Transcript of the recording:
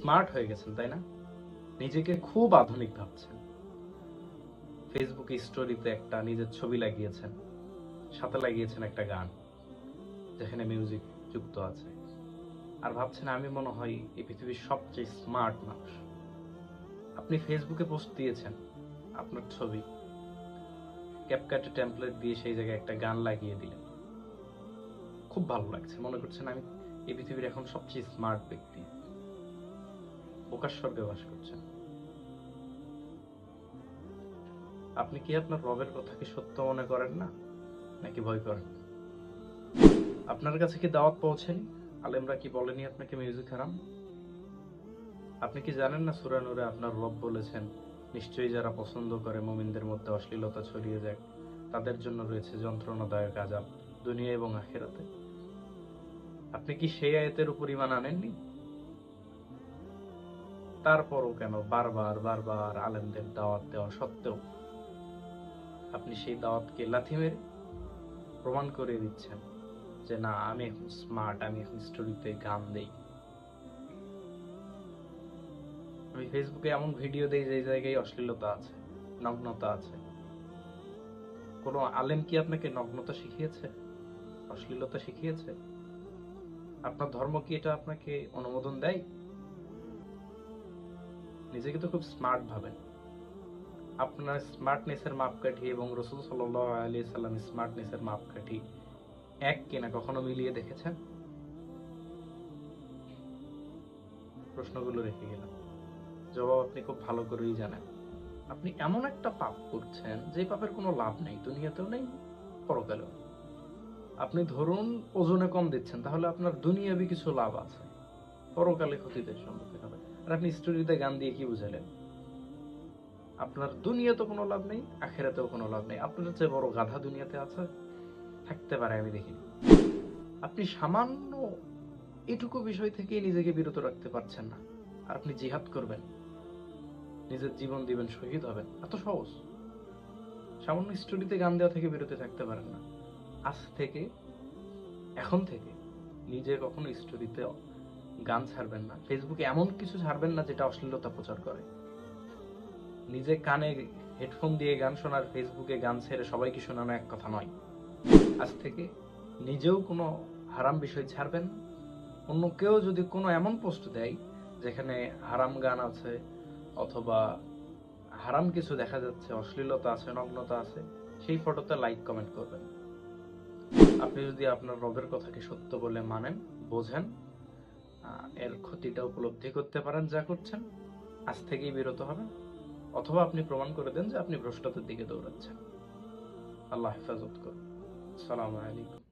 Smart হয়ে গেছেন, তাই না? নিজেকে খুব আধুনিক ভাবছেন। ফেসবুকে স্টোরিতে একটা নিজের ছবি লাগিয়েছেন, সাথে লাগিয়েছেন একটা গান, যেখানে মিউজিক যুক্ত আছে। আর ভাবছেন, আমি মনে হয় এই পৃথিবীর সবচেয়ে স্মার্ট মানুষ। আপনি ফেসবুকে পোস্ট দিয়েছেন আপনার ছবি। ক্যাপকাটে টেমপ্লেট দিয়ে সেই জায়গায় একটা গান লাগিয়ে দিলেন। খুব ভালো লাগছে। মনে করছেন আমি এই পৃথিবীর এখন সবচেয়ে স্মার্ট ব্যক্তি। প্রকাশ স্বর্গে বাস করছেন। আপনি কি আপনার রবের কথা কি সত্য মনে করেন না? নাকি ভয় করেন? আপনার কাছে কি দাওয়াত পৌঁছেনি? আলেমরা কি বলেনি আপনাকে মিউজিক হারাম? আপনি কি জানেন না সুরানুরে আপনার রব বলেছেন, নিশ্চয়ই যারা পছন্দ করে মুমিনদের মধ্যে অশ্লীলতা ছড়িয়ে যায়, তাদের জন্য রয়েছে যন্ত্রণাদায়ক আজাব দুনিয়া এবং আখেরাতে। আপনি কি সেই আয়াতের উপর ইমান আনেননি? তারপরও কেন বারবার বারবার আলেমদের দাওয়াত দেওয়া সত্ত্বেও আপনি সেই দাওয়াতকে লাথি মেরে প্রমাণ করে দিচ্ছেন যে না, আমি এখন স্মার্ট আমি এখন স্টোরিতে গান দেই। আমি ফেসবুকে এমন ভিডিও দেই যে জায়গায় অশ্লীলতা আছে, নগ্নতা আছে। কোনো আলেম কি আপনাকে নগ্নতা শিখিয়েছে? অশ্লীলতা শিখিয়েছে? আপনার ধর্ম কি এটা আপনাকে অনুমোদন দেয়? নিজেকে তো খুব স্মার্ট ভাবেন। আপনার স্মার্টনেসের মাপকাঠি এবং রসুল সাল্লাহ আলী সাল্লাম স্মার্টনেসের মাপকাঠি এক কিনা কখনো মিলিয়ে দেখেছেন? প্রশ্নগুলো রেখে গেলাম। জবাব আপনি খুব ভালো করেই জানেন। আপনি এমন একটা পাপ করছেন, যে পাপের কোনো লাভ নেই, দুনিয়াতেও নেই, পরকালেও। আপনি ধরুন ওজনে কম দিচ্ছেন, তাহলে আপনার দুনিয়াবি কিছু লাভ আছে। পরকালে ক্ষতিতে সম্মুখীন হবে। আর আপনি স্টোরিতে গান দিয়ে কি বুঝালেন? আপনার দুনিয়াতে কোনো লাভ নেই, আখেরাতেও কোনো লাভ নেই। আপনার চেয়ে বড় গাধা দুনিয়াতে আছে? থাকতে পারে, আমি দেখিনি। আপনি সামান্য এটুকু বিষয় থেকে নিজেকে বিরত রাখতে পারছেন না। আর আপনি জিহাদ করবেন। নিজের জীবন দিবেন, শহীদ হবেন। এত সহজ। সামান্য স্টোরিতে গান দেওয়া থেকে বিরত থাকতে পারেন না। আজ থেকে, এখন থেকে নিজে কখনো স্টোরিতে গান ছাড়বেন না। ফেসবুকে এমন কিছু ছাড়বেন না যেটা অশ্লীলতা প্রচার করে। নিজে কানে হেডফোন দিয়ে গান শোনার ফেসবুকে গান ছেড়ে সবাইকে শোনানো এক কথা নয়। আজ থেকে নিজেও কোনো হারাম বিষয় ছাড়বেন। অন্য কেউ যদি কোনো এমন পোস্ট দেয় যেখানে হারাম গান আছে অথবা হারাম কিছু দেখা যাচ্ছে, অশ্লীলতা আছে, নগ্নতা আছে, সেই ফটোতে লাইক কমেন্ট করবেন। আপনি যদি আপনার রবের কথাকে সত্য বলে মানেন, বোঝেন এর ক্ষতিটা উপলব্ধি করতে পারেন, যা করছেন। আজ থেকেই বিরত হবেন। অথবা আপনি প্রমাণ করে দেন যে আপনি ভ্রষ্টতার দিকে দৌড়াচ্ছেন। আল্লাহ হেফাজত করুন। সালাম আলাইকুম।